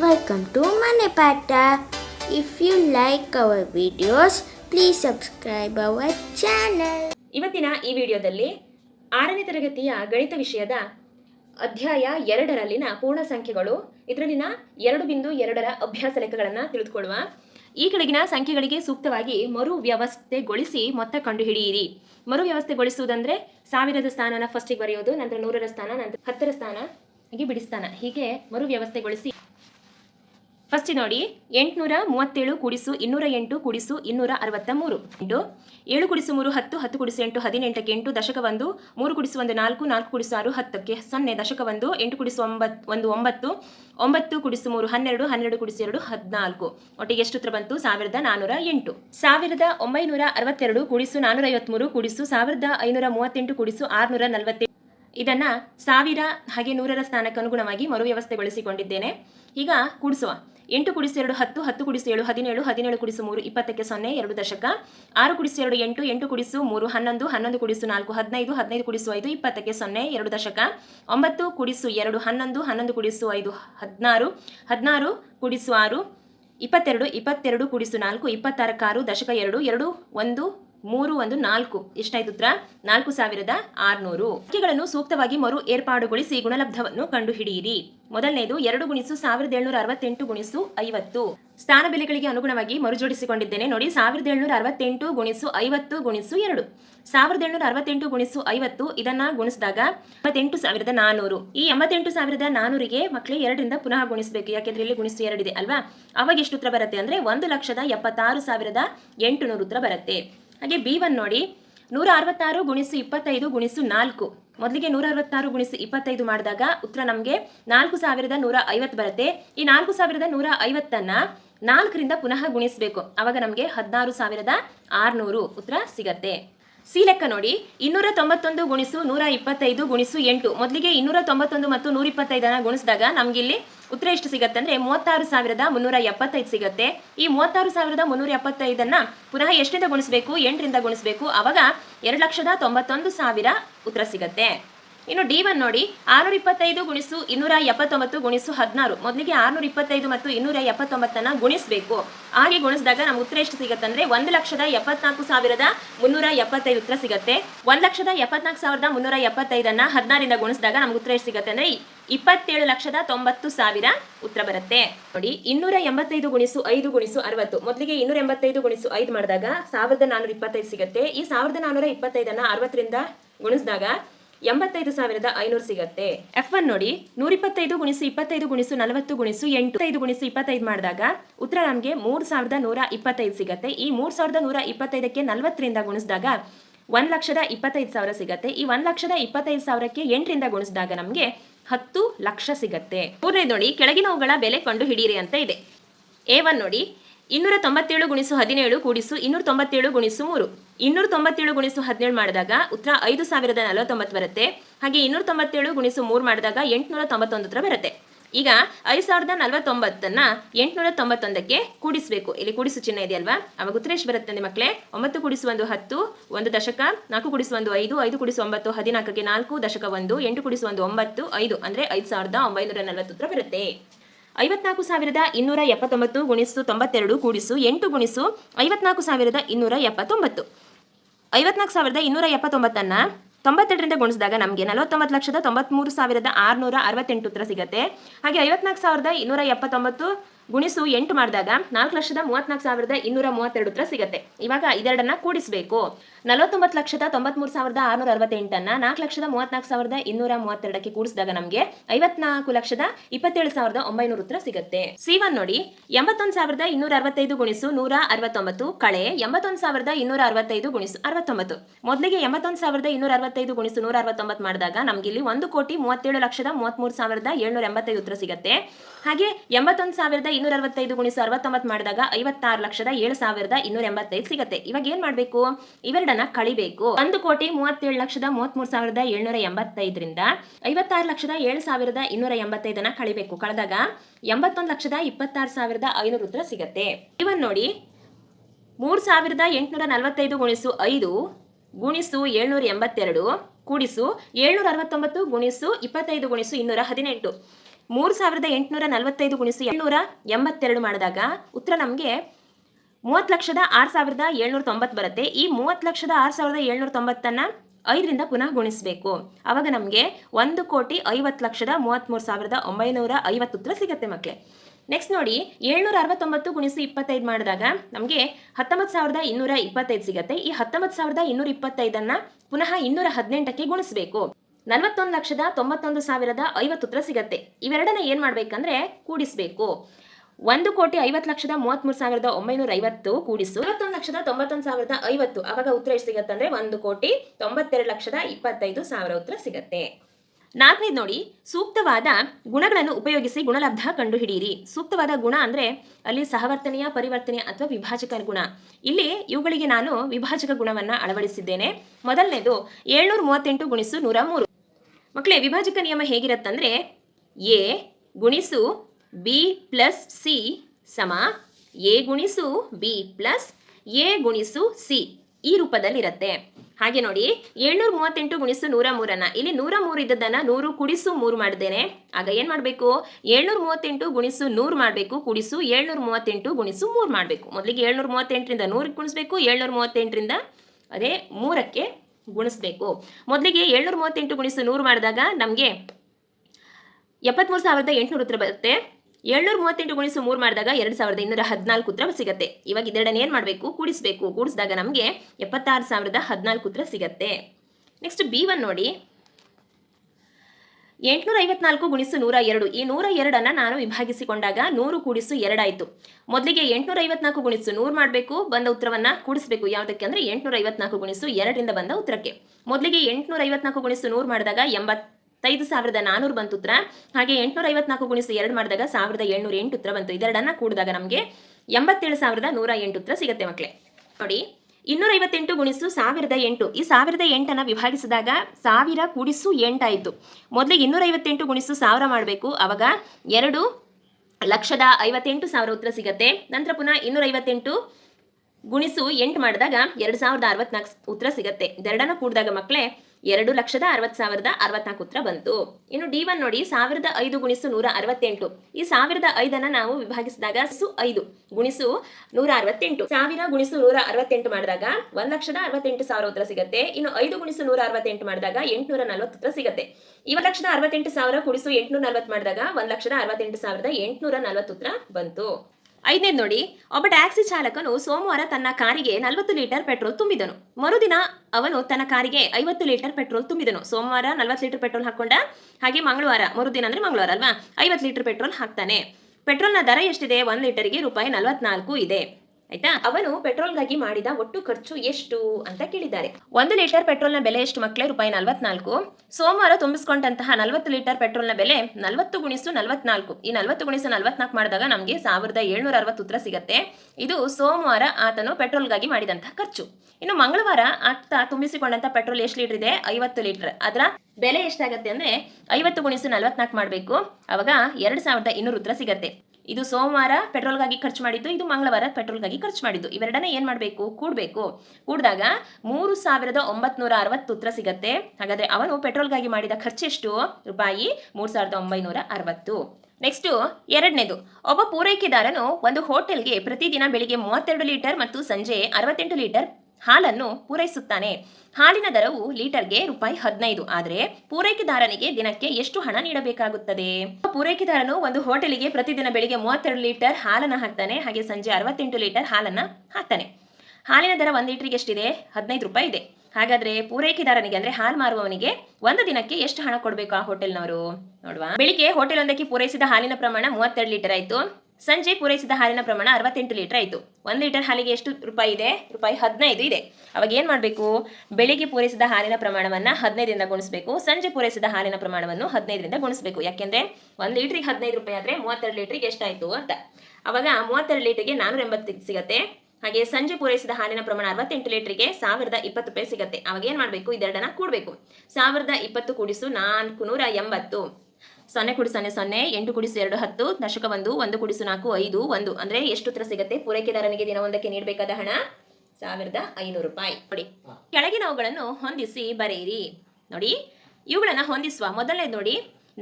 Welcome to Manipata. If you like our videos, please subscribe our channel. ಇವತ್ತಿನ ಈ ವಿಡಿಯೋದಲ್ಲಿ ಆರನೇ ತರಗತಿಯ ಗಣಿತ ವಿಷಯದ ಅಧ್ಯಾಯ ಎರಡರಲ್ಲಿನ ಪೂರ್ಣ ಸಂಖ್ಯೆಗಳು ಇದರಲ್ಲಿನ ಎರಡು ಬಿಂದು ಎರಡರ ಅಭ್ಯಾಸ ಲೆಕ್ಕಗಳನ್ನು ತಿಳಿದುಕೊಳ್ಳುವ ಈ ಕೆಳಗಿನ ಸಂಖ್ಯೆಗಳಿಗೆ ಸೂಕ್ತವಾಗಿ ಮರು ವ್ಯವಸ್ಥೆಗೊಳಿಸಿ ಮೊತ್ತ ಕಂಡುಹಿಡಿಯಿರಿ ಮರು ವ್ಯವಸ್ಥೆಗೊಳಿಸುವುದಂದ್ರೆ ಸಾವಿರದ ಸ್ಥಾನನ ಫಸ್ಟಿಗೆ ಬರೆಯೋದು ನಂತರ ನೂರರ ಸ್ಥಾನ ನಂತರ ಹತ್ತರ ಸ್ಥಾನ ಹೀಗೆ ಬಿಡಿಸ್ತಾನ ಹೀಗೆ ಮರು ವ್ಯವಸ್ಥೆಗೊಳಿಸಿ ಫಸ್ಟ್ ನೋಡಿ, ಎಂಟುನೂರ ಮೂವತ್ತೇಳು ಕುಡಿಸು ಇನ್ನೂರ ಎಂಟು ಕುಡಿಸು ಇನ್ನೂರ ಅರವತ್ತ ಮೂರು. ಎಂಟು, ಏಳು ಕುಡಿಸು ಮೂರು, ಹತ್ತು ಹತ್ತು ಕುಡಿಸು ಎಂಟು, ಹದಿನೆಂಟಕ್ಕೆ ಎಂಟು, ದಶಕ ಒಂದು, ಮೂರು ಕುಡಿಸು ಒಂದು, ನಾಲ್ಕು ನಾಲ್ಕು ಕುಡಿಸು ಆರು, ಹತ್ತಕ್ಕೆ ಸೊನ್ನೆ, ದಶಕ ಒಂದು, ಎಂಟು ಕುಡಿಸು ಒಂಬತ್ತು ಒಂದು, ಒಂಬತ್ತು ಒಂಬತ್ತು ಕುಡಿಸು ಮೂರು, ಹನ್ನೆರಡು ಹನ್ನೆರಡು ಕುಡಿಸು ಎರಡು, ಹದಿನಾಲ್ಕು. ಒಟ್ಟಿಗೆ ಎಷ್ಟು ಉತ್ತರ ಬಂತು? ಸಾವಿರದ ನಾನ್ನೂರ ಎಂಟು. ಸಾವಿರದ ಒಂಬೈನೂರ ಅರವತ್ತೆರಡು ಕುಡಿಸು ನಾನ್ನೂರ ಐವತ್ತ್ಮೂರು ಕುಡಿಸು, ಸಾವಿರದ ಐನೂರ ಮೂವತ್ತೆಂಟು ಕುಡಿಸು ಆರುನೂರ ನಲವತ್ತೆಂಟು ಇದನ್ನ ಸಾವಿರ ಹಾಗೆ ನೂರರ ಸ್ಥಾನಕ್ಕೆ ಅನುಗುಣವಾಗಿ ಮರು ವ್ಯವಸ್ಥೆಗೊಳಿಸಿಕೊಂಡಿದ್ದೇನೆ ಈಗ ಕೂಡಿಸುವ. ಎಂಟು ಕುಡಿಸು ಎರಡು ಹತ್ತು ಹತ್ತು ಕುಡಿಸು ಏಳು, ಹದಿನೇಳು ಹದಿನೇಳು ಕುಡಿಸು ಮೂರು, ಇಪ್ಪತ್ತಕ್ಕೆ ಸೊನ್ನೆ, ಎರಡು ದಶಕ. ಆರು ಕುಡಿಸು ಎರಡು ಎಂಟು ಎಂಟು ಕುಡಿಸು ಮೂರು, ಹನ್ನೊಂದು ಹನ್ನೊಂದು ಕುಡಿಸು ನಾಲ್ಕು, ಹದಿನೈದು ಹದಿನೈದು ಕುಡಿಸು ಐದು, ಇಪ್ಪತ್ತಕ್ಕೆ ಸೊನ್ನೆ, ಎರಡು ದಶಕ. ಒಂಬತ್ತು ಕುಡಿಸು ಎರಡು, ಹನ್ನೊಂದು ಹನ್ನೊಂದು ಕುಡಿಸು ಐದು, ಹದಿನಾರು ಹದಿನಾರು ಕುಡಿಸು ಆರು, ಇಪ್ಪತ್ತೆರಡು ಇಪ್ಪತ್ತೆರಡು ಕುಡಿಸು ನಾಲ್ಕು, ಇಪ್ಪತ್ತಾರಕ್ಕಾರು ದಶಕ ಎರಡು ಎರಡು, ಒಂದು ಮೂರು ಒಂದು ನಾಲ್ಕು. ಎಷ್ಟಾಯ್ತು ಉತ್ತರ? ನಾಲ್ಕು ಸಾವಿರದ ಆರುನೂರು. ಸಂಖ್ಯೆಗಳನ್ನು ಸೂಕ್ತವಾಗಿ ಮರು ಏರ್ಪಾಡುಗೊಳಿಸಿ ಗುಣಲಬ್ಧವನ್ನು ಕಂಡುಹಿಡಿಯಿರಿ. ಮೊದಲನೇದು ಎರಡು ಗುಣಿಸು ಸಾವಿರದ ಏಳ್ನೂರ ಅರವತ್ತೆಂಟು ಗುಣಿಸು ಐವತ್ತು. ಸ್ಥಾನ ಬೆಲೆಗಳಿಗೆ ಅನುಗುಣವಾಗಿ ಮರುಜೋಡಿಸಿಕೊಂಡಿದ್ದೇನೆ. ನೋಡಿ, ಸಾವಿರದ ಏಳ್ನೂರ ಅರವತ್ತೆಂಟು ಗುಣಿಸು ಐವತ್ತು ಗುಣಿಸು ಎರಡು. ಸಾವಿರದ ಏಳ್ನೂರ ಅರವತ್ತೆಂಟು ಗುಣಿಸು ಐವತ್ತು, ಇದನ್ನ ಗುಣಿಸಿದಾಗ ಎಂಬತ್ತೆಂಟು ಸಾವಿರದ ನಾನೂರು. ಈ ಎಂಬತ್ತೆಂಟು ಸಾವಿರದ ನಾನೂರಿಗೆ ಮಕ್ಕಳೇ ಎರಡರಿಂದ ಪುನಃ ಗುಣಿಸಬೇಕು. ಯಾಕೆಂದ್ರೆ ಇಲ್ಲಿ ಗುಣಿಸು ಎರಡಿದೆ ಅಲ್ವಾ? ಅವಾಗ ಎಷ್ಟು ಉತ್ತರ ಬರುತ್ತೆ ಅಂದ್ರೆ ಒಂದು ಲಕ್ಷದ ಎಪ್ಪತ್ತಾರು ಸಾವಿರದ ಎಂಟುನೂರು ಉತ್ತರ ಬರುತ್ತೆ. ಹಾಗೆ ಬಿ ಒನ್ ನೋಡಿ ನೂರ ಅರವತ್ತಾರು ಗುಣಿಸು ಇಪ್ಪತ್ತೈದು ಗುಣಿಸು ನಾಲ್ಕು. ಮೊದಲಿಗೆ ನೂರ ಅರವತ್ತಾರು ಗುಣಿಸು ಇಪ್ಪತ್ತೈದು ಮಾಡಿದಾಗ ಉತ್ತರ ನಮಗೆ ನಾಲ್ಕು ಸಾವಿರದ ನೂರ ಐವತ್ತು ಬರುತ್ತೆ. ಈ ನಾಲ್ಕು ಸಾವಿರದ ನೂರ ಐವತ್ತನ್ನು ನಾಲ್ಕರಿಂದ ಪುನಃ ಗುಣಿಸಬೇಕು. ಆವಾಗ ನಮಗೆ ಹದಿನಾರು ಸಾವಿರದ ಆರುನೂರು ಉತ್ತರ ಸಿಗತ್ತೆ. ಸಿ ಲೆಕ್ಕ ನೋಡಿ ಇನ್ನೂರ ತೊಂಬತ್ತೊಂದು ಗುಣಿಸು ನೂರ ಇಪ್ಪತ್ತೈದು ಗುಣಿಸು ಎಂಟು. ಮೊದಲಿಗೆ ಇನ್ನೂರ ತೊಂಬತ್ತೊಂದು ಮತ್ತು ನೂರ ಇಪ್ಪತ್ತೈದನ್ನು ಗುಣಿಸಿದಾಗ ನಮಗಿಲ್ಲಿ ಉತ್ತರ ಎಷ್ಟು ಸಿಗತ್ತೆ ಅಂದ್ರೆ ಮೂವತ್ತಾರು ಸಾವಿರದ ಮುನ್ನೂರ ಎಪ್ಪತ್ತೈದು ಸಿಗತ್ತೆ. ಈ ಮೂವತ್ತಾರು ಸಾವಿರದ ಮುನ್ನೂರ ಎಪ್ಪತ್ತೈದನ್ನು ಪುನಃ ಎಷ್ಟರಿಂದ ಗುಣಿಸಬೇಕು? ಎಂಟರಿಂದ ಗುಣಿಸಬೇಕು? ಅವಾಗ ಎರಡು ಲಕ್ಷದ ತೊಂಬತ್ತೊಂದು ಸಾವಿರ ಉತ್ತರ ಸಿಗತ್ತೆ. ಇನ್ನು ಡಿ ಒನ್ ನೋಡಿ ಆರುನೂರ ಇಪ್ಪತ್ತೈದು ಗುಣಿಸು ಇನ್ನೂರ ಎಪ್ಪತ್ತೊಂಬತ್ತು ಗುಣಿಸು ಹದಿನಾರು. ಮೊದಲಿಗೆ ಆರುನೂರ ಇಪ್ಪತ್ತೈದು ಮತ್ತು ಇನ್ನೂರ ಎಪ್ಪತ್ತೊಂಬತ್ತನ್ನ ಗುಣಿಸಬೇಕು. ಹಾಗೆ ಗುಣಿಸಿದಾಗ ನಮ್ಗೆ ಉತ್ತರ ಎಷ್ಟು ಸಿಗತ್ತಂದ್ರೆ, ಒಂದು ಲಕ್ಷದ ಎಪ್ಪತ್ನಾಲ್ಕು ಸಾವಿರದ ಮುನ್ನೂರ ಎಪ್ಪತ್ತೈದು ಉತ್ತರ ಸಿಗತ್ತೆ. ಒಂದು ಲಕ್ಷದ ಎಪ್ಪತ್ನಾಲ್ಕು ಸಾವಿರದ ಮುನ್ನೂರ ಎಪ್ಪತ್ತೈದನ್ನ ಹದಿನಾರಿಂದ ಗುಣಿಸಿದಾಗ ನಮ್ಗೆ ಉತ್ತರ ಎಷ್ಟು ಸಿಗತ್ತೆ ಅಂದ್ರೆ ಇಪ್ಪತ್ತೇಳು ಲಕ್ಷದ ತೊಂಬತ್ತು ಸಾವಿರ ಉತ್ತರ ಬರುತ್ತೆ. ನೋಡಿ ಇನ್ನೂರ ಎಂಬತ್ತೈದು ಗುಣಿಸು ಐದು ಗುಣಿಸು ಅರವತ್ತು. ಮೊದಲಿಗೆ ಇನ್ನೂರ ಎಂಬತ್ತೈದು ಗುಣಿಸು ಐದು ಮಾಡಿದಾಗ ಸಾವಿರದ ನಾನ್ನೂರ ಇಪ್ಪತ್ತೈದು ಸಿಗತ್ತೆ. ಈ ಸಾವಿರದ ನಾನ್ನೂರ ಇಪ್ಪತ್ತೈದನ್ನ ಅರವತ್ತರಿಂದ ಗುಣಿಸಿದಾಗ ಎಂಬತ್ತೈದು ಸಾವಿರದ ಐನೂರು ಸಿಗತ್ತೆ. ಎಫ್ ಒನ್ ನೋಡಿ, ನೂರಿಪ್ಪತ್ತೈದು ಗುಣಿಸು ಇಪ್ಪತ್ತೈದು ಗುಣಿಸು ನಲವತ್ತು ಗುಣಿಸು ಎಂಟು, ಐದು ಗುಣಿಸು ಇಪ್ಪತ್ತೈದು ಮಾಡಿದಾಗ ಉತ್ತರ ನಮಗೆ ಮೂರು ಸಾವಿರದ ನೂರ ಇಪ್ಪತ್ತೈದು ಸಿಗತ್ತೆ. ಈ ಮೂರು ಸಾವಿರದ ನೂರ ಇಪ್ಪತ್ತೈದಕ್ಕೆ ನಲವತ್ತರಿಂದ ಗುಣಿಸಿದಾಗ ಒಂದು ಲಕ್ಷದ ಇಪ್ಪತ್ತೈದು ಸಾವಿರ ಸಿಗತ್ತೆ. ಈ ಒಂದು ಲಕ್ಷದ ಇಪ್ಪತ್ತೈದು ಸಾವಿರಕ್ಕೆ ಎಂಟರಿಂದ ಗುಣಿಸಿದಾಗ ನಮಗೆ ಹತ್ತು ಲಕ್ಷ ಸಿಗತ್ತೆ. ಮೂರನೇ ನೋಡಿ, ಕೆಳಗಿನವುಗಳ ಬೆಲೆ ಕಂಡು ಹಿಡಿಯಿರಿ ಅಂತ ಇದೆ. ಎ ಒನ್ ನೋಡಿ ಇನ್ನೂರ ತೊಂಬತ್ತೇಳು ಗುಣಿಸು ಹದಿನೇಳು ಕೂಡಿಸು ಇನ್ನೂರ ತೊಂಬತ್ತೇಳು ಗುಣಿಸು ಮೂರು. ಇನ್ನೂರ ತೊಂಬತ್ತೇಳು ಗುಣಿಸು ಹದಿನೇಳು ಮಾಡಿದಾಗ ಉತ್ತರ ಐದು ಸಾವಿರದ ನಲವತ್ತೊಂಬತ್ತು ಬರುತ್ತೆ. ಹಾಗೆ ಇನ್ನೂರ ತೊಂಬತ್ತೇಳು ಗುಣಿಸು ಮೂರು ಮಾಡಿದಾಗ ಎಂಟುನೂರ ತೊಂಬತ್ತೊಂದು ಹತ್ರ ಬರುತ್ತೆ. ಈಗ ಐದು ಸಾವಿರದ ನಲವತ್ತೊಂಬತ್ತನ್ನ ಎಂಟುನೂರ ತೊಂಬತ್ತೊಂದಕ್ಕೆ ಕೂಡಿಸಬೇಕು. ಇಲ್ಲಿ ಕೂಡಿಸು ಚಿಹ್ನೆ ಇದೆಯಲ್ವಾ ಅವಾಗ ಉತ್ತರ ಎಷ್ಟು ಬರುತ್ತೆ ನಿಮ್ಮ ಮಕ್ಕಳೇ ಒಂಬತ್ತು ಕುಡಿಸು ಒಂದು ಹತ್ತು, ಒಂದು ದಶಕ, ನಾಲ್ಕು ಕುಡಿಸು ಒಂದು ಐದು ಐದು ಕುಡಿಸು ಒಂಬತ್ತು, ಹದಿನಾಲ್ಕಕ್ಕೆ ನಾಲ್ಕು, ದಶಕ ಒಂದು, ಎಂಟು ಕುಡಿಸು ಒಂದು ಒಂಬತ್ತು, ಐದು ಅಂದರೆ ಐದು ಸಾವಿರದ ಒಂಬೈನೂರ ನಲವತ್ತು ಉತ್ತರ ಬರುತ್ತೆ. ಐವತ್ನಾಲ್ಕು ಸಾವಿರದ ಇನ್ನೂರ ಎಪ್ಪತ್ತೊಂಬತ್ತು ಗುಣಿಸು ತೊಂಬತ್ತೆರಡು ಕೂಡಿಸು ಎಂಟು ಗುಣಿಸು ಐವತ್ನಾಲ್ಕು ಸಾವಿರದ ಇನ್ನೂರ ಎಪ್ಪತ್ತೊಂಬತ್ತು. ಐವತ್ನಾಲ್ಕು ಸಾವಿರದ ಇನ್ನೂರ ಎಪ್ಪತ್ತೊಂಬತ್ತನ್ನು ತೊಂಬತ್ತೆರಡರಿಂದ ಗುಣಿಸಿದಾಗ ನಮಗೆ ನಲವತ್ತೊಂಬತ್ತು ಲಕ್ಷದ ತೊಂಬತ್ಮೂರು ಸಾವಿರದ ಆರುನೂರ ಅರವತ್ತೆಂಟು ಉತ್ತರ ಸಿಗುತ್ತೆ. ಹಾಗೆ ಐವತ್ನಾಲ್ಕು ಸಾವಿರದ ಇನ್ನೂರ ಎಪ್ಪತ್ತೊಂಬತ್ತು ಗುಣಿಸು ಎಂಟು ಮಾಡಿದಾಗ ನಾಲ್ಕು ಲಕ್ಷದ ಮೂವತ್ನಾಲ್ಕು ಸಾವಿರದ ಇನ್ನೂರ ಮೂವತ್ತೆರಡು ಹತ್ರ ಸಿಗುತ್ತೆ. ಇವಾಗ ಇದೆರಡನ್ನ ಕೂಡಿಸಬೇಕು. ನಲವತ್ತೊಂಬತ್ತು ಲಕ್ಷದ ತೊಂಬತ್ಮೂರು ಸಾವಿರದ ಆರುನೂರ ಅರವತ್ತೆಂಟನ್ನ ನಾಲ್ಕು ಲಕ್ಷದ ಮೂವತ್ನಾಲ್ಕು ಸಾವಿರದ ಇನ್ನೂರ ಮೂವತ್ತೆರಡಕ್ಕೆ ಕೂಡಿಸಿದಾಗ ನಮಗೆ ಐವತ್ನಾಲ್ಕು ಲಕ್ಷದ ಇಪ್ಪತ್ತೇಳು ಸಾವಿರದ ಒಂಬೈನೂರು ಹತ್ರ ಸಿಗುತ್ತೆ. ಸಿ ಒನ್ ನೋಡಿ, ಎಂಬತ್ತೊಂದು ಸಾವಿರದ ಇನ್ನೂರ ಅರವತ್ತೈದು ಗುಣಿಸು ನೂರ ಅರವತ್ತೊಂಬತ್ತು, ಕಳೆ ಎಂಬತ್ತೊಂದು ಸಾವಿರದ ಇನ್ನೂರ ಅರವತ್ತೈದು ಗುಣಿಸು ಅರವತ್ತೊಂಬತ್ತು. ಮೊದಲಿಗೆ ಎಂಬತ್ತೊಂದು ಸಾವಿರದ ಇನ್ನೂರ ಅರವತ್ತೈದು ಗುಣಿಸು ನೂರ ಅರವತ್ತೊಂಬತ್ತು ಮಾಡಿದಾಗ ನಮಗೆ ಇಲ್ಲಿ ಒಂದು ಕೋಟಿ ಮೂವತ್ತೇಳು ಲಕ್ಷದ ಮೂವತ್ತ್ಮೂರು ಸಾವಿರದ ಏಳ್ನೂರ ಎಂಬತ್ತೈದು ಉತ್ತರ ಸಿಗುತ್ತೆ. ಹಾಗೆ ಎಂಬತ್ತೊಂದು ಸಾವಿರದ ಇನ್ನೂರ ಅರವತ್ತೈದು ಗುಣಿಸು ಅರವತ್ತೊಂಬತ್ತು ಮಾಡಿದಾಗ ಐವತ್ತಾರು ಲಕ್ಷದ ಏಳು ಸಾವಿರದ ಇನ್ನೂರ ಎಂಬತ್ತೈದು ಸಿಗುತ್ತೆ. ಇವಾಗ ಏನ್ ಮಾಡಬೇಕು? ಇವೆರಡನ್ನ ಕಳಿಬೇಕು. ಒಂದು ಕೋಟಿ ಮೂವತ್ತೇಳು ಲಕ್ಷದ ಮೂವತ್ಮೂರು ಸಾವಿರದ ಏಳ್ನೂರ ಎಂಬತ್ತೈದರಿಂದ ಐವತ್ತಾರು ಲಕ್ಷದ ಏಳು ಸಾವಿರದ ಇನ್ನೂರ ಎಂಬತ್ತೈದನ್ನ ಕಳಿಬೇಕು. ಕಳೆದಾಗ ಎಂಬತ್ತೊಂದು ಲಕ್ಷದ ಇಪ್ಪತ್ತಾರು ಸಾವಿರದ ಐನೂರು ಉತ್ತರ ಸಿಗುತ್ತೆ. ಇವನ್ ನೋಡಿ, ಮೂರು ಸಾವಿರದ ಎಂಟುನೂರ ನಲವತ್ತೈದು ಗುಣಿಸು ಐದು ಗುಣಿಸು ಏಳ್ನೂರ ಎಂಬತ್ತೆರಡು ಕೂಡಿಸು ಏಳ್ನೂರ ಅರವತ್ತೊಂಬತ್ತು ಗುಣಿಸು ಇಪ್ಪತ್ತೈದು ಗುಣಿಸು ಇನ್ನೂರ ಹದಿನೆಂಟು ಮೂರು ಸಾವಿರದ ಎಂಟುನೂರ ನಲವತ್ತೈದು ಗುಣಿಸು ಏಳ್ನೂರ ಎಂಬತ್ತೆರಡು ಮಾಡಿದಾಗ ಉತ್ತರ ನಮಗೆ ಮೂವತ್ತು ಲಕ್ಷದ ಆರು ಸಾವಿರದ ಏಳ್ನೂರ ತೊಂಬತ್ತು ಬರುತ್ತೆ. ಈ ಮೂವತ್ತು ಲಕ್ಷದ ಆರು ಸಾವಿರದ ಏಳ್ನೂರ ತೊಂಬತ್ತನ್ನು ಐದರಿಂದ ಪುನಃ ಗುಣಿಸಬೇಕು. ಆವಾಗ ನಮಗೆ ಒಂದು ಕೋಟಿ ಐವತ್ತು ಲಕ್ಷದ ಮೂವತ್ತ್ಮೂರು ಸಾವಿರದ ಒಂಬೈನೂರ ಐವತ್ತು ಉತ್ತರ ಸಿಗುತ್ತೆ ಮಕ್ಕಳೇ ನೆಕ್ಸ್ಟ್ ನೋಡಿ, ಏಳ್ನೂರ ಅರವತ್ತೊಂಬತ್ತು ಗುಣಿಸು ಇಪ್ಪತ್ತೈದು ಮಾಡಿದಾಗ ನಮಗೆ ಹತ್ತೊಂಬತ್ತು ಸಾವಿರದ ಇನ್ನೂರ ಇಪ್ಪತ್ತೈದು ಸಿಗುತ್ತೆ. ಈ ಹತ್ತೊಂಬತ್ತು ಸಾವಿರದ ಇನ್ನೂರ ಇಪ್ಪತ್ತೈದನ್ನು ಪುನಃ ಇನ್ನೂರ ಹದಿನೆಂಟಕ್ಕೆ ಗುಣಿಸಬೇಕು. ನಲವತ್ತೊಂದು ಲಕ್ಷದ ತೊಂಬತ್ತೊಂದು ಸಾವಿರದ ಐವತ್ತು ಉತ್ತರ ಸಿಗತ್ತೆ. ಇವೆರಡನ್ನ ಏನು ಮಾಡಬೇಕಂದ್ರೆ ಕೂಡಿಸಬೇಕು. ಒಂದು ಕೋಟಿ ಐವತ್ತು ಲಕ್ಷದ ಮೂವತ್ತ್ಮೂರು ಸಾವಿರದ ಒಂಬೈನೂರ ಐವತ್ತು ಕೂಡಿಸು. ಇವತ್ತೊಂದು ಲಕ್ಷದ ತೊಂಬತ್ತೊಂದು ಸಾವಿರದ ಐವತ್ತು, ಅವಾಗ ಉತ್ತರ ಎಷ್ಟು ಸಿಗುತ್ತೆ ಅಂದ್ರೆ ಒಂದು ಕೋಟಿ ತೊಂಬತ್ತೆರಡು ಲಕ್ಷದ ಇಪ್ಪತ್ತೈದು ಸಾವಿರ ಉತ್ತರ ಸಿಗತ್ತೆ. ನಾಲ್ಕನೇದು ನೋಡಿ, ಸೂಕ್ತವಾದ ಗುಣಗಳನ್ನು ಉಪಯೋಗಿಸಿ ಗುಣಲಬ್ಧ ಕಂಡುಹಿಡಿಯಿರಿ ಸೂಕ್ತವಾದ ಗುಣ ಅಂದರೆ ಅಲ್ಲಿ ಸಹವರ್ತನೆಯ ಪರಿವರ್ತನೆ ಅಥವಾ ವಿಭಾಜಕ ಗುಣ. ಇಲ್ಲಿ ಇವುಗಳಿಗೆ ನಾನು ವಿಭಾಜಕ ಗುಣವನ್ನು ಅಳವಡಿಸಿದ್ದೇನೆ. ಮೊದಲನೇದು, ಏಳ್ನೂರ ಮೂವತ್ತೆಂಟು ಗುಣಿಸು ನೂರ ಮೂರು. ಮಕ್ಕಳೇ ವಿಭಾಜಕ ನಿಯಮ ಹೇಗಿರುತ್ತಂದರೆ ಎ ಗುಣಿಸು ಬಿ ಪ್ಲಸ್ ಸಿ ಸಮ ಎ ಗುಣಿಸು ಬಿ ಪ್ಲಸ್ ಎ ಗುಣಿಸು ಸಿ ಈ ರೂಪದಲ್ಲಿರುತ್ತೆ. ಹಾಗೆ ನೋಡಿ, ಏಳ್ನೂರ ಮೂವತ್ತೆಂಟು ಗುಣಿಸು ನೂರ ಮೂರನ್ನು. ಇಲ್ಲಿ ನೂರ ಮೂರು ಇದ್ದದ್ದನ್ನು ನೂರು ಕುಡಿಸು ಮೂರು ಮಾಡಿದ್ದೇನೆ ಆಗ ಏನು ಮಾಡಬೇಕು? ಏಳ್ನೂರ ಮೂವತ್ತೆಂಟು ಗುಣಿಸು ನೂರು ಮಾಡಬೇಕು, ಕುಡಿಸು ಏಳ್ನೂರ ಮೂವತ್ತೆಂಟು ಗುಣಿಸು ಮೂರು ಮಾಡಬೇಕು. ಮೊದಲಿಗೆ ಏಳ್ನೂರ ಮೂವತ್ತೆಂಟರಿಂದ ನೂರಕ್ಕೆ ಗುಣಿಸ್ಬೇಕು ಏಳ್ನೂರ ಮೂವತ್ತೆಂಟರಿಂದ ಅದೇ ಮೂರಕ್ಕೆ ಗುಣಿಸ್ಬೇಕು. ಮೊದಲಿಗೆ ಏಳ್ನೂರ ಮೂವತ್ತೆಂಟು ಗುಣಿಸು ನೂರು ಮಾಡಿದಾಗ ನಮಗೆ ಎಪ್ಪತ್ಮೂರು ಸಾವಿರದ ಎಂಟುನೂರು ಉತ್ತರ ಬರುತ್ತೆ. ಏಳ್ನೂರ ಮೂವತ್ತೆಂಟು ಗುಣಿಸು ಮೂರು ಮಾಡಿದಾಗ ಎರಡು ಸಾವಿರದ ಇನ್ನೂರ ಹದಿನಾಲ್ಕು ಉತ್ತರ ಸಿಗುತ್ತೆ. ಇವಾಗ ಇದೆರಡನ್ನ ಏನು ಮಾಡಬೇಕು? ಕೂಡಿಸಬೇಕು. ಕೂಡಿಸಿದಾಗ ನಮಗೆ ಎಪ್ಪತ್ತಾರು ಸಾವಿರದ ಹದಿನಾಲ್ಕು ಉತ್ತರ ಸಿಗುತ್ತೆ. ನೆಕ್ಸ್ಟ್ ಬಿ ಒನ್ ನೋಡಿ. ಎಂಟುನೂರ ಐವತ್ನಾಲ್ಕು ಗುಣಿಸು ನೂರ ಎರಡು ಈ ನೂರ ಎರಡನ್ನು ನಾನು ವಿಭಾಗಿಸಿಕೊಂಡಾಗ ನೂರು ಕೂಡಿಸು ಎರಡಾಯಿತು. ಮೊದಲಿಗೆ ಎಂಟುನೂರ ಐವತ್ನಾಲ್ಕು ಗುಣಿಸು ನೂರು ಮಾಡಬೇಕು, ಬಂದ ಉತ್ತರವನ್ನು ಕೂಡಿಸಬೇಕು. ಯಾವುದಕ್ಕೆ ಅಂದರೆ ಎಂಟುನೂರ ಐವತ್ನಾಲ್ಕು ಗುಣಿಸು ಎರಡರಿಂದ ಬಂದ ಉತ್ತರಕ್ಕೆ. ಮೊದಲಿಗೆ ಎಂಟುನೂರ ಐವತ್ನಾಲ್ಕು ಗುಣಿಸು ನೂರು ಮಾಡಿದಾಗ ಎಂಬತ್ತೈದು ಸಾವಿರದ ನಾನೂರು ಬಂತು ಉತ್ತರ. ಹಾಗೆ ಎಂಟುನೂರ ಐವತ್ನಾಲ್ಕು ಗುಣಿಸು ಎರಡು ಮಾಡಿದಾಗ ಸಾವಿರದ ಏಳ್ನೂರ ಎಂಟು ಉತ್ತರ ಬಂತು. ಇದೆರಡನ್ನ ಕೂಡಿದಾಗ ನಮಗೆ ಎಂಬತ್ತೇಳು ಸಾವಿರದ ನೂರ ಎಂಟು ಉತ್ತರ ಸಿಗುತ್ತೆ ಮಕ್ಕಳೇ ನೋಡಿ ಇನ್ನೂರ ಐವತ್ತೆಂಟು ಗುಣಿಸು ಸಾವಿರದ ಎಂಟು. ಈ ಸಾವಿರದ ಎಂಟನ್ನು ವಿಭಾಗಿಸಿದಾಗ ಸಾವಿರ ಕೂಡಿಸು ಎಂಟಾಯಿತು. ಮೊದಲಿಗೆ ಇನ್ನೂರ ಐವತ್ತೆಂಟು ಗುಣಿಸು ಸಾವಿರ ಮಾಡಬೇಕು. ಅವಾಗ ಎರಡು ಲಕ್ಷದ ಐವತ್ತೆಂಟು ಸಾವಿರ ಉತ್ತರ ಸಿಗುತ್ತೆ. ನಂತರ ಪುನಃ ಇನ್ನೂರ ಐವತ್ತೆಂಟು ಗುಣಿಸು ಎಂಟು ಮಾಡಿದಾಗ ಎರಡು ಸಾವಿರದ ಅರವತ್ನಾಲ್ಕು ಉತ್ತರ ಸಿಗುತ್ತೆ. ಎರಡನ್ನು ಕೂಡಿದಾಗ ಮಕ್ಕಳೇ ಎರಡು ಲಕ್ಷದ ಅರವತ್ತು ಸಾವಿರದ ಅರವತ್ನಾಲ್ಕು ಉತ್ತರ ಬಂತು. ಇನ್ನು ಡಿ ಒನ್ ನೋಡಿ, ಸಾವಿರದ ಐದು ಗುಣಿಸು ನೂರ ಅರವತ್ತೆಂಟು. ಈ ಸಾವಿರದ ಐದನ್ನು ನಾವು ವಿಭಾಗಿಸಿದಾಗ ಸು ಐದು ಗುಣಿಸು ನೂರ ಅರವತ್ತೆಂಟು. ಸಾವಿರ ಗುಣಿಸು ನೂರ ಅರವತ್ತೆಂಟು ಮಾಡಿದಾಗ ಒಂದು ಲಕ್ಷದ ಅರವತ್ತೆಂಟು ಸಾವಿರ ಉತ್ತರ ಸಿಗುತ್ತೆ. ಇನ್ನು ಐದು ಗುಣಿಸು ನೂರ ಅರವತ್ತೆಂಟು ಮಾಡಿದಾಗ ಎಂಟುನೂರ ನಲವತ್ತು ಉತ್ತರ ಸಿಗುತ್ತೆ. ಈ ಲಕ್ಷದ ಅರವತ್ತೆಂಟು ಸಾವಿರ ಗುಣಿಸು ಎಂಟುನೂರ ನಲವತ್ತು ಮಾಡಿದಾಗ ಒಂದು ಲಕ್ಷದ ಅರವತ್ತೆಂಟು ಸಾವಿರದ ಎಂಟುನೂರ ನಲವತ್ತು ಉತ್ತರ ಬಂತು. ಐದನೇದು ನೋಡಿ. ಒಬ್ಬ ಟ್ಯಾಕ್ಸಿ ಚಾಲಕನು ಸೋಮವಾರ ತನ್ನ ಕಾರಿಗೆ ನಲವತ್ತು ಲೀಟರ್ ಪೆಟ್ರೋಲ್ ತುಂಬಿದನು. ಮರುದಿನ ಅವನು ತನ್ನ ಕಾರಿಗೆ ಐವತ್ತು ಲೀಟರ್ ಪೆಟ್ರೋಲ್ ತುಂಬಿದನು. ಸೋಮವಾರ ನಲವತ್ತು ಲೀಟರ್ ಪೆಟ್ರೋಲ್ ಹಾಕೊಂಡ ಹಾಗೆ ಮಂಗಳವಾರ, ಮರುದಿನ ಅಂದರೆ ಮಂಗಳವಾರ ಅಲ್ವಾ? ಐವತ್ತು ಲೀಟರ್ ಪೆಟ್ರೋಲ್ ಹಾಕ್ತಾನೆ. ಪೆಟ್ರೋಲ್ನ ದರ ಎಷ್ಟಿದೆ? ಒಂದು ಲೀಟರ್ಗೆ ರೂಪಾಯಿ ನಲವತ್ನಾಲ್ಕು ಇದೆ. ಆಯ್ತಾ? ಅವನು ಪೆಟ್ರೋಲ್ಗಾಗಿ ಮಾಡಿದ ಒಟ್ಟು ಖರ್ಚು ಎಷ್ಟು ಅಂತ ಕೇಳಿದ್ದಾರೆ. ಒಂದು ಲೀಟರ್ ಪೆಟ್ರೋಲ್ನ ಬೆಲೆ ಎಷ್ಟು ಮಕ್ಕಳೇ ರೂಪಾಯಿ ನಲವತ್ನಾಲ್ಕು. ಸೋಮವಾರ ತುಂಬಿಸ್ಕೊಂಡಂತಹ ನಲವತ್ತು ಲೀಟರ್ ಪೆಟ್ರೋಲ್ನ ಬೆಲೆ ನಲವತ್ತು ಗುಣಿಸು ನಲವತ್ನಾಲ್ಕು. ಈ ನಲವತ್ತು ಗುಣಿಸು ನಲವತ್ನಾಲ್ಕು ಮಾಡಿದಾಗ ನಮಗೆ ಸಾವಿರದ ಏಳ್ನೂರ ಅರವತ್ತು ಉತ್ತರ ಸಿಗುತ್ತೆ. ಇದು ಸೋಮವಾರ ಆತನು ಪೆಟ್ರೋಲ್ಗಾಗಿ ಮಾಡಿದಂತಹ ಖರ್ಚು. ಇನ್ನು ಮಂಗಳವಾರ ಆತ ತುಂಬಿಸಿಕೊಂಡಂತ ಪೆಟ್ರೋಲ್ ಎಷ್ಟು ಲೀಟರ್ ಇದೆ? ಐವತ್ತು ಲೀಟರ್. ಅದರ ಬೆಲೆ ಎಷ್ಟಾಗತ್ತೆ ಅಂದ್ರೆ ಐವತ್ತು ಗುಣಿಸು ನಲವತ್ನಾಲ್ಕು ಮಾಡಬೇಕು. ಅವಾಗ ಎರಡು ಸಾವಿರದ ಇನ್ನೂರು ಉತ್ತರ ಸಿಗುತ್ತೆ. ಇದು ಸೋಮವಾರ ಪೆಟ್ರೋಲ್ಗಾಗಿ ಖರ್ಚು ಮಾಡಿದ್ದು, ಇದು ಮಂಗಳವಾರ ಪೆಟ್ರೋಲ್ಗಾಗಿ ಖರ್ಚು ಮಾಡಿದ್ದು. ಇವೆರಡನ್ನ ಏನು ಮಾಡಬೇಕು? ಕೂಡಬೇಕು. ಕೂಡಿದಾಗ ಮೂರು ಸಾವಿರದ ಒಂಬತ್ನೂರ ಅರವತ್ತು ಉತ್ತರ ಸಿಗತ್ತೆ. ಹಾಗಾದರೆ ಅವನು ಪೆಟ್ರೋಲ್ಗಾಗಿ ಮಾಡಿದ ಖರ್ಚೆಷ್ಟು ರೂಪಾಯಿ ಮೂರು ಸಾವಿರದ ಒಂಬೈನೂರ ಅರವತ್ತು. ನೆಕ್ಸ್ಟು ಎರಡನೇದು. ಒಬ್ಬ ಪೂರೈಕೆದಾರನು ಒಂದು ಹೋಟೆಲ್ಗೆ ಪ್ರತಿದಿನ ಬೆಳಿಗ್ಗೆ ಮೂವತ್ತೆರಡು ಲೀಟರ್ ಮತ್ತು ಸಂಜೆ ಅರವತ್ತೆಂಟು ಲೀಟರ್ ಹಾಲನ್ನು ಪೂರೈಸುತ್ತಾನೆ. ಹಾಲಿನ ದರವು ಲೀಟರ್ಗೆ ರೂಪಾಯಿ ಹದಿನೈದು. ಆದರೆ ಪೂರೈಕೆದಾರನಿಗೆ ದಿನಕ್ಕೆ ಎಷ್ಟು ಹಣ ನೀಡಬೇಕಾಗುತ್ತದೆ? ಪೂರೈಕೆದಾರನು ಒಂದು ಹೋಟೆಲಿಗೆ ಪ್ರತಿದಿನ ಬೆಳಿಗ್ಗೆ ಮೂವತ್ತೆರಡು ಲೀಟರ್ ಹಾಲನ್ನು ಹಾಕ್ತಾನೆ. ಹಾಗೆ ಸಂಜೆ ಅರವತ್ತೆಂಟು ಲೀಟರ್ ಹಾಲನ್ನು ಹಾಕ್ತಾನೆ. ಹಾಲಿನ ದರ ಒಂದು ಲೀಟರ್ಗೆ ಎಷ್ಟಿದೆ? ಹದಿನೈದು ರೂಪಾಯಿ ಇದೆ. ಹಾಗಾದ್ರೆ ಪೂರೈಕೆದಾರನಿಗೆ ಅಂದ್ರೆ ಹಾಲು ಮಾರುವವನಿಗೆ ಒಂದು ದಿನಕ್ಕೆ ಎಷ್ಟು ಹಣ ಕೊಡಬೇಕು ಆ ಹೋಟೆಲ್ನವರು? ನೋಡುವ. ಬೆಳಿಗ್ಗೆ ಹೋಟೆಲ್ ಒಂದಕ್ಕೆ ಪೂರೈಸಿದ ಹಾಲಿನ ಪ್ರಮಾಣ ಮೂವತ್ತೆರಡು ಲೀಟರ್ ಆಯಿತು. ಸಂಜೆ ಪೂರೈಸಿದ ಹಾಲಿನ ಪ್ರಮಾಣ ಅರವತ್ತೆಂಟು ಲೀಟರ್ ಆಯಿತು. ಒಂದು ಲೀಟರ್ ಹಾಲಿಗೆ ಎಷ್ಟು ರೂಪಾಯಿ ಇದೆ? ರೂಪಾಯಿ ಹದಿನೈದು ಇದೆ. ಅವಾಗ ಏನು ಮಾಡಬೇಕು? ಬೆಳಿಗ್ಗೆ ಪೂರೈಸಿದ ಹಾಲಿನ ಪ್ರಮಾಣವನ್ನು ಹದಿನೈದರಿಂದ ಗುಣಿಸಬೇಕು. ಸಂಜೆ ಪೂರೈಸಿದ ಹಾಲಿನ ಪ್ರಮಾಣವನ್ನು ಹದಿನೈದರಿಂದ ಗುಣಿಸಬೇಕು. ಯಾಕೆಂದರೆ ಒಂದು ಲೀಟ್ರಿಗೆ ಹದಿನೈದು ರೂಪಾಯಿ ಆದರೆ ಮೂವತ್ತೆರಡು ಲೀಟ್ರಿಗೆ ಎಷ್ಟಾಯಿತು ಅಂತ. ಅವಾಗ ಮೂವತ್ತೆರಡು ಲೀಟ್ರಿಗೆ ನಾನ್ನೂರ ಎಂಬತ್ತು ಸಿಗುತ್ತೆ. ಹಾಗೆ ಸಂಜೆ ಪೂರೈಸಿದ ಹಾಲಿನ ಪ್ರಮಾಣ ಅರವತ್ತೆಂಟು ಲೀಟ್ರಿಗೆ ಸಾವಿರದ ಇಪ್ಪತ್ತು ರೂಪಾಯಿ ಸಿಗುತ್ತೆ. ಅವಾಗ ಏನು ಮಾಡಬೇಕು? ಇದೆರಡನ್ನ ಕೂಡಬೇಕು. ಸಾವಿರದ ಇಪ್ಪತ್ತು ಕೂಡಿಸು ನಾಲ್ಕು ನೂರ ಎಂಬತ್ತು. ಸೊನ್ನೆ ಕುಡಿ ಸೊನ್ನೆ ಸೊನ್ನೆ, ಎಂಟು ಕುಡಿಸು ಎರಡು ಹತ್ತು, ದಶಕ ಒಂದು ಒಂದು ಕುಡಿಸು ನಾಲ್ಕು, ಐದು, ಒಂದು. ಅಂದ್ರೆ ಎಷ್ಟು ಉತ್ತರ ಸಿಗುತ್ತೆ? ಪೂರೈಕೆದಾರನಿಗೆ ದಿನವೊಂದಕ್ಕೆ ನೀಡಬೇಕಾದ ಹಣ? ಸಾವಿರದ ಐನೂರು ರೂಪಾಯಿ. ನೋಡಿ, ಕೆಳಗಿನವುಗಳನ್ನು ಹೊಂದಿಸಿ ಬರೆಯಿರಿ. ನೋಡಿ, ಇವುಗಳನ್ನು ಹೊಂದಿಸುವ. ಮೊದಲನೇದು ನೋಡಿ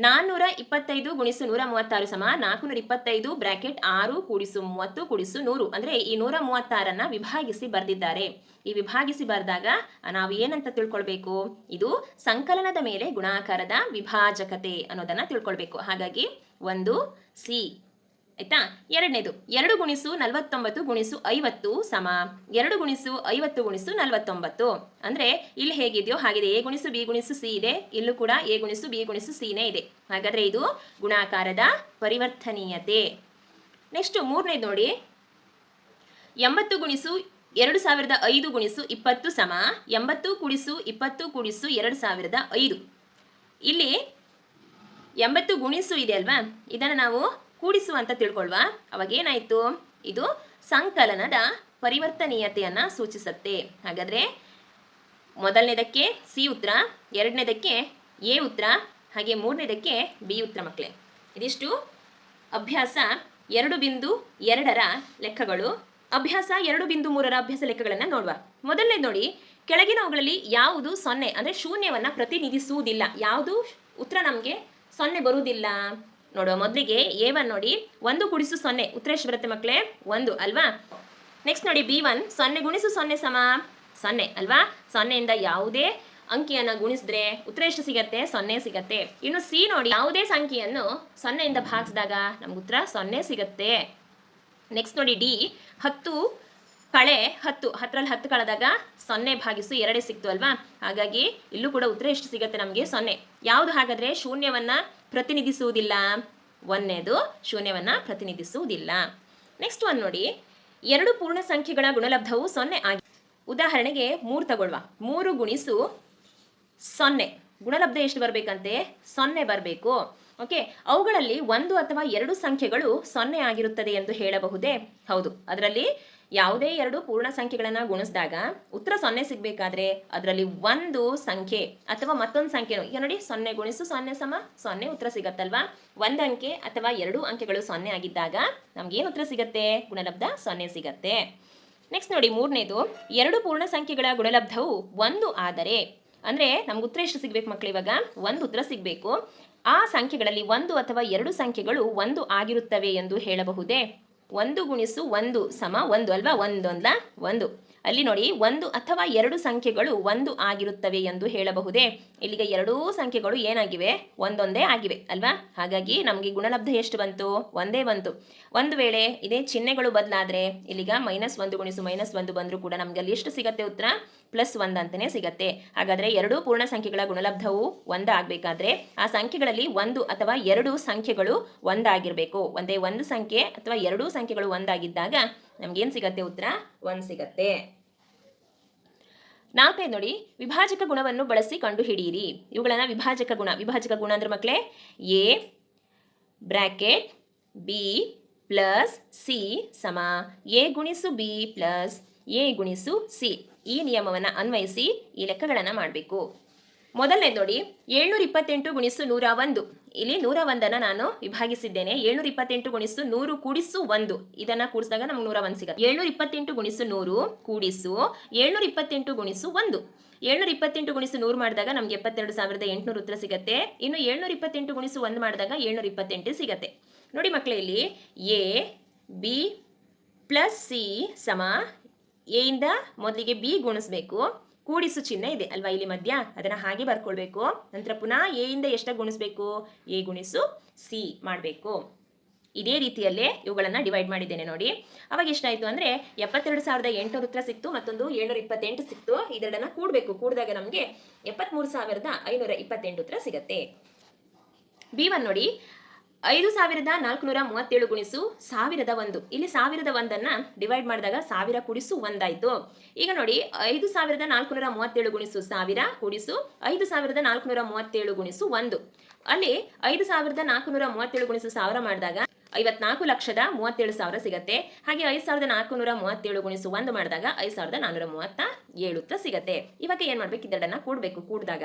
ನಾನ್ನೂರ ಇಪ್ಪತ್ತೈದು ಗುಣಿಸು ನೂರ ಮೂವತ್ತಾರು ಸಮ ನಾಲ್ಕುನೂರ ಇಪ್ಪತ್ತೈದು ಬ್ರಾಕೆಟ್ ಆರು ಕೂಡಿಸು ಮೂವತ್ತು ಕೂಡಿಸು ನೂರು. ಅಂದರೆ ಈ ನೂರ ಮೂವತ್ತಾರನ್ನು ವಿಭಾಗಿಸಿ ಬರೆದಿದ್ದಾರೆ. ಈ ವಿಭಾಗಿಸಿ ಬರೆದಾಗ ನಾವು ಏನಂತ ತಿಳ್ಕೊಳ್ಬೇಕು? ಇದು ಸಂಕಲನದ ಮೇಲೆ ಗುಣಾಕಾರದ ವಿಭಾಜಕತೆ ಅನ್ನೋದನ್ನ ತಿಳ್ಕೊಳ್ಬೇಕು. ಹಾಗಾಗಿ ಒಂದು, ಸಿ. ಆಯ್ತಾ? ಎರಡನೇದು, ಎರಡು ಗುಣಿಸು ನಲವತ್ತೊಂಬತ್ತು ಗುಣಿಸು ಐವತ್ತು ಸಮ. ಎರಡು ಗುಣಿಸು ಐವತ್ತು ಗುಣಿಸು ನಲವತ್ತೊಂಬತ್ತು. ಅಂದ್ರೆ ಇಲ್ಲಿ ಹೇಗಿದೆಯೋ ಹಾಗಿದೆ. ಎ ಗುಣಿಸು ಬಿ ಗುಣಿಸು ಸಿ ಇದೆ. ಇಲ್ಲೂ ಕೂಡ ಎ ಗುಣಿಸು ಬಿ ಗುಣಿಸು ಸಿನೇ ಇದೆ. ಹಾಗಾದ್ರೆ ಇದು ಗುಣಾಕಾರದ ಪರಿವರ್ತನೀಯತೆ. ನೆಕ್ಸ್ಟ್ ಮೂರನೇದು ನೋಡಿ. ಎಂಬತ್ತು ಗುಣಿಸು ಎರಡು ಸಾವಿರದ ಐದು ಗುಣಿಸು ಇಪ್ಪತ್ತು ಸಮ. ಎಂಬತ್ತು ಕುಡಿಸು ಇಪ್ಪತ್ತು ಕುಡಿಸು ಎರಡು ಸಾವಿರದ ಐದು. ಇಲ್ಲಿ ಎಂಬತ್ತು ಗುಣಿಸು ಇದೆ ಅಲ್ವಾ? ಇದನ್ನು ನಾವು ಕೂಡಿಸು ಅಂತ ತಿಳ್ಕೊಳ್ವಾ. ಅವಾಗ ಏನಾಯ್ತು? ಇದು ಸಂಕಲನದ ಪರಿವರ್ತನೀಯತೆಯನ್ನು ಸೂಚಿಸುತ್ತೆ. ಹಾಗಾದರೆ ಮೊದಲನೇದಕ್ಕೆ ಸಿ ಉತ್ತರ, ಎರಡನೇದಕ್ಕೆ ಎ ಉತ್ತರ, ಹಾಗೆ ಮೂರನೇದಕ್ಕೆ ಬಿ ಉತ್ತರ ಮಕ್ಕಳೇ ಇದಿಷ್ಟು ಅಭ್ಯಾಸ ಎರಡು ಬಿಂದು ಎರಡರ ಲೆಕ್ಕಗಳು. ಅಭ್ಯಾಸ ಎರಡು ಬಿಂದು ಮೂರರ ಅಭ್ಯಾಸ ಲೆಕ್ಕಗಳನ್ನು ನೋಡುವ. ಮೊದಲನೇ ನೋಡಿ, ಕೆಳಗಿನವುಗಳಲ್ಲಿ ಯಾವುದು ಸೊನ್ನೆ, ಅಂದರೆ ಶೂನ್ಯವನ್ನು ಪ್ರತಿನಿಧಿಸುವುದಿಲ್ಲ. ಯಾವುದು ಉತ್ತರ ನಮಗೆ ಸೊನ್ನೆ ಬರುವುದಿಲ್ಲ. ನೋಡುವ ಮೊದಲಿಗೆ ಎ ಒನ್ ನೋಡಿ. ಒಂದು ಕುಡಿಸು ಸೊನ್ನೆ. ಉತ್ತರ ಎಷ್ಟು ಬರುತ್ತೆ ಮಕ್ಕಳೇ ಒಂದು, ಅಲ್ವಾ? ನೆಕ್ಸ್ಟ್ ನೋಡಿ ಬಿ ಒನ್ ಸೊನ್ನೆ ಗುಣಿಸು ಸೊನ್ನೆ ಸಮ. ಸೊನ್ನೆ, ಅಲ್ವಾ? ಸೊನ್ನೆಯಿಂದ ಯಾವುದೇ ಅಂಕಿಯನ್ನು ಗುಣಿಸಿದ್ರೆ ಉತ್ತರ ಎಷ್ಟು ಸಿಗತ್ತೆ, ಸೊನ್ನೆ ಸಿಗತ್ತೆ. ಇನ್ನು ಸಿ ನೋಡಿ, ಯಾವುದೇ ಸಂಖ್ಯೆಯನ್ನು ಸೊನ್ನೆಯಿಂದ ಭಾಗಿಸಿದಾಗ ನಮ್ಗೆ ಉತ್ತರ ಸೊನ್ನೆ ಸಿಗತ್ತೆ. ನೆಕ್ಸ್ಟ್ ನೋಡಿ ಡಿ ಹತ್ತು ಕಳೆ, ಹತ್ತು. ಹತ್ತರಲ್ಲಿ ಹತ್ತು ಕಳೆದಾಗ ಸೊನ್ನೆ ಭಾಗಿಸು ಎರಡೇ ಸಿಕ್ತು, ಅಲ್ವಾ? ಹಾಗಾಗಿ ಇಲ್ಲೂ ಕೂಡ ಉತ್ತರ ಎಷ್ಟು ಸಿಗತ್ತೆ ನಮಗೆ ಸೊನ್ನೆ. ಯಾವುದು ಹಾಗಾದರೆ ಶೂನ್ಯವನ್ನು ಪ್ರತಿನಿಧಿಸುವುದಿಲ್ಲ. ಒಂದನೇದು ಶೂನ್ಯವನ್ನು ಪ್ರತಿನಿಧಿಸುವುದಿಲ್ಲ. ನೆಕ್ಸ್ಟ್ ಒಂದು ನೋಡಿ. ಎರಡು ಪೂರ್ಣ ಸಂಖ್ಯೆಗಳ ಗುಣಲಬ್ಧವು ಸೊನ್ನೆ ಆಗಿ ಉದಾಹರಣೆಗೆ ಮೂರು ತಗೊಳ್ಳುವ ಮೂರು ಗುಣಿಸು ಸೊನ್ನೆ. ಗುಣಲಬ್ಧ ಎಷ್ಟು ಬರಬೇಕಂತೆ? ಸೊನ್ನೆ ಬರಬೇಕು. ಓಕೆ ಅವುಗಳಲ್ಲಿ ಒಂದು ಅಥವಾ ಎರಡು ಸಂಖ್ಯೆಗಳು ಸೊನ್ನೆ ಆಗಿರುತ್ತದೆ ಎಂದು ಹೇಳಬಹುದೇ? ಹೌದು. ಅದರಲ್ಲಿ ಯಾವುದೇ ಎರಡು ಪೂರ್ಣ ಸಂಖ್ಯೆಗಳನ್ನು ಗುಣಿಸಿದಾಗ ಉತ್ತರ ಸೊನ್ನೆ ಸಿಗಬೇಕಾದ್ರೆ ಅದರಲ್ಲಿ ಒಂದು ಸಂಖ್ಯೆ ಅಥವಾ ಮತ್ತೊಂದು ಸಂಖ್ಯೆನು, ಈಗ ನೋಡಿ ಸೊನ್ನೆ ಗುಣಿಸು ಸೊನ್ನೆ ಸಮ ಸೊನ್ನೆ ಉತ್ತರ ಸಿಗತ್ತಲ್ವಾ? ಒಂದು ಅಂಕೆ ಅಥವಾ ಎರಡು ಅಂಕೆಗಳು ಸೊನ್ನೆ ಆಗಿದ್ದಾಗ ನಮಗೇನು ಉತ್ತರ ಸಿಗತ್ತೆ? ಗುಣಲಬ್ಧ ಸೊನ್ನೆ ಸಿಗತ್ತೆ. ನೆಕ್ಸ್ಟ್ ನೋಡಿ ಮೂರನೇದು, ಎರಡು ಪೂರ್ಣ ಸಂಖ್ಯೆಗಳ ಗುಣಲಬ್ಧವು ಒಂದು ಆದರೆ, ಅಂದರೆ ನಮ್ಗೆ ಉತ್ತರ ಎಷ್ಟು ಸಿಗ್ಬೇಕು ಮಕ್ಕಳು ಇವಾಗ? ಒಂದು ಉತ್ತರ ಸಿಗಬೇಕು. ಆ ಸಂಖ್ಯೆಗಳಲ್ಲಿ ಒಂದು ಅಥವಾ ಎರಡು ಸಂಖ್ಯೆಗಳು ಒಂದು ಆಗಿರುತ್ತವೆ ಎಂದು ಹೇಳಬಹುದೇ? ಒಂದು ಗುಣಿಸು ಒಂದು ಸಮ ಒಂದು ಅಲ್ವಾ? ಒಂದೊಂದ ಒಂದು. ಅಲ್ಲಿ ನೋಡಿ, ಒಂದು ಅಥವಾ ಎರಡು ಸಂಖ್ಯೆಗಳು ಒಂದು ಆಗಿರುತ್ತವೆ ಎಂದು ಹೇಳಬಹುದೇ? ಇಲ್ಲಿಗೆ ಎರಡೂ ಸಂಖ್ಯೆಗಳು ಏನಾಗಿವೆ? ಒಂದೊಂದೇ ಆಗಿವೆ ಅಲ್ವಾ? ಹಾಗಾಗಿ ನಮಗೆ ಗುಣಲಬ್ಧ ಎಷ್ಟು ಬಂತು? ಒಂದೇ ಬಂತು. ಒಂದು ವೇಳೆ ಇದೇ ಚಿಹ್ನೆಗಳು ಬದಲಾದರೆ, ಇಲ್ಲಿಗ ಮೈನಸ್ ಒಂದು ಗುಣಿಸು ಮೈನಸ್ ಒಂದು ಬಂದರೂ ಕೂಡ ನಮಗೆ ಅಲ್ಲಿ ಎಷ್ಟು ಸಿಗತ್ತೆ ಉತ್ತರ? ಪ್ಲಸ್ ಒಂದು ಅಂತಲೇ ಸಿಗತ್ತೆ. ಹಾಗಾದರೆ ಎರಡೂ ಪೂರ್ಣ ಸಂಖ್ಯೆಗಳ ಗುಣಲಬ್ಧವು ಒಂದಾಗಬೇಕಾದ್ರೆ ಆ ಸಂಖ್ಯೆಗಳಲ್ಲಿ ಒಂದು ಅಥವಾ ಎರಡು ಸಂಖ್ಯೆಗಳು ಒಂದಾಗಿರಬೇಕು. ಒಂದೇ ಒಂದು ಸಂಖ್ಯೆ ಅಥವಾ ಎರಡೂ ಸಂಖ್ಯೆಗಳು ಒಂದಾಗಿದ್ದಾಗ ನಮಗೇನು ಸಿಗತ್ತೆ ಉತ್ತರ? ಒಂದು ಸಿಗತ್ತೆ. ನಾಲ್ಕೈದು ನೋಡಿ, ವಿಭಾಜಕ ಗುಣವನ್ನು ಬಳಸಿ ಕಂಡುಹಿಡಿಯಿರಿ. ಇವುಗಳನ್ನು ವಿಭಾಜಕ ಗುಣ ವಿಭಾಜಕ ಗುಣ ಅಂದ್ರೆ ಮಕ್ಕಳೇ A bracket B plus C ಸಮ. ಎ ಗುಣಿಸು ಬಿ ಪ್ಲಸ್ ಎ ಗುಣಿಸು ಸಿ. ಈ ನಿಯಮವನ್ನು ಅನ್ವಯಿಸಿ ಈ ಲೆಕ್ಕಗಳನ್ನು ಮಾಡಬೇಕು. ಮೊದಲನೇ ನೋಡಿ ಏಳ್ನೂರ ಇಪ್ಪತ್ತೆಂಟು ಗುಣಿಸು ನೂರ ಒಂದು. ಇಲ್ಲಿ ನೂರ ಒಂದನ್ನು ನಾನು ವಿಭಾಗಿಸಿದ್ದೇನೆ. ಏಳ್ನೂರ ಇಪ್ಪತ್ತೆಂಟು ಗುಣಿಸು ನೂರು ಕೂಡಿಸು ಒಂದು. ಇದನ್ನ ಕೂಡಿಸಿದಾಗ ನಮ್ಗೆ ನೂರ ಒಂದು ಸಿಗುತ್ತೆ. ಏಳ್ನೂರ ಇಪ್ಪತ್ತೆಂಟು ಗುಣಿಸು ನೂರು ಕೂಡಿಸು ಏಳ್ನೂರ ಇಪ್ಪತ್ತೆಂಟು ಗುಣಿಸು ಒಂದು. ಏಳ್ನೂರ ಇಪ್ಪತ್ತೆಂಟು ಗುಣಿಸು ನೂರು ಮಾಡಿದಾಗ ನಮ್ಗೆ ಎಪ್ಪತ್ತೆರಡು ಸಾವಿರದ ಎಂಟುನೂರು ಉತ್ತರ ಸಿಗುತ್ತೆ. ಇನ್ನು ಏಳ್ನೂರ ಇಪ್ಪತ್ತೆಂಟು ಗುಣಿಸು ಒಂದು ಮಾಡಿದಾಗ ಏಳ್ನೂರ ಇಪ್ಪತ್ತೆಂಟು ಸಿಗುತ್ತೆ. ನೋಡಿ ಮಕ್ಕಳೇ ಇಲ್ಲಿ ಎ ಬಿ ಪ್ಲಸ್ ಸಿ ಸಮ ಎಯಿಂದ ಮೊದಲಿಗೆ ಬಿ ಗುಣಿಸ್ಬೇಕು. ಕೂಡಿಸು ಚಿಹ್ನೆ ಇದೆ ಅಲ್ವಾ ಇಲ್ಲಿ ಮಧ್ಯ? ಅದನ್ನು ಹಾಗೆ ಬರ್ಕೊಳ್ಬೇಕು. ನಂತರ ಪುನಃ ಎ ಇಂದ ಎಷ್ಟು ಗುಣಿಸ್ಬೇಕು? ಎ ಗುಣಿಸು ಸಿ ಮಾಡಬೇಕು. ಇದೇ ರೀತಿಯಲ್ಲೇ ಇವುಗಳನ್ನು ಡಿವೈಡ್ ಮಾಡಿದ್ದೇನೆ ನೋಡಿ. ಅವಾಗ ಎಷ್ಟಾಯಿತು ಅಂದರೆ ಎಪ್ಪತ್ತೆರಡು ಸಾವಿರದ ಎಂಟುನೂರು ಉತ್ತರ ಸಿಕ್ತು, ಮತ್ತೊಂದು ಏಳ್ನೂರ ಇಪ್ಪತ್ತೆಂಟು ಸಿಕ್ತು. ಇದೆರಡನ್ನ ಕೂಡಬೇಕು. ಕೂಡಿದಾಗ ನಮಗೆ ಎಪ್ಪತ್ತ್ಮೂರು ಸಾವಿರದ ಐನೂರ ಇಪ್ಪತ್ತೆಂಟು ಉತ್ತರ ಸಿಗತ್ತೆ. ಬಿ ಒನ್ ನೋಡಿ. ಐದು ಸಾವಿರದ ನಾಲ್ಕುನೂರ ಮೂವತ್ತೇಳು ಗುಣಿಸು ಸಾವಿರದ ಒಂದು. ಇಲ್ಲಿ ಸಾವಿರದ ಒಂದನ್ನು ಡಿವೈಡ್ ಮಾಡಿದಾಗ ಸಾವಿರ ಕುಡಿಸು ಒಂದಾಯಿತು. ಈಗ ನೋಡಿ, ಐದು ಸಾವಿರದ ನಾಲ್ಕುನೂರ ಮೂವತ್ತೇಳು ಗುಣಿಸು ಸಾವಿರ ಕುಡಿಸು ಐದು ಸಾವಿರದ ನಾಲ್ಕುನೂರ ಮೂವತ್ತೇಳು ಗುಣಿಸು ಒಂದು. ಅಲ್ಲಿ ಐದು ಸಾವಿರದ ನಾಲ್ಕುನೂರ ಮೂವತ್ತೇಳು ಗುಣಿಸು ಸಾವಿರ ಮಾಡಿದಾಗ ಐವತ್ನಾಲ್ಕು ಲಕ್ಷದ ಮೂವತ್ತೇಳು ಸಾವಿರ ಸಿಗತ್ತೆ. ಹಾಗೆ ಐದು ಸಾವಿರದ ನಾಲ್ಕುನೂರ ಮೂವತ್ತೇಳು ಗುಣಿಸು ಒಂದು ಮಾಡಿದಾಗ ಐದು ಸಾವಿರದ ನಾನ್ನೂರ ಮೂವತ್ತ ಏಳು ಉತ್ತರ ಸಿಗತ್ತೆ. ಇವಾಗ ಏನು ಮಾಡ್ಬೇಕು? ಇದೆರಡನ್ನ ಕೂಡಬೇಕು. ಕೂಡಿದಾಗ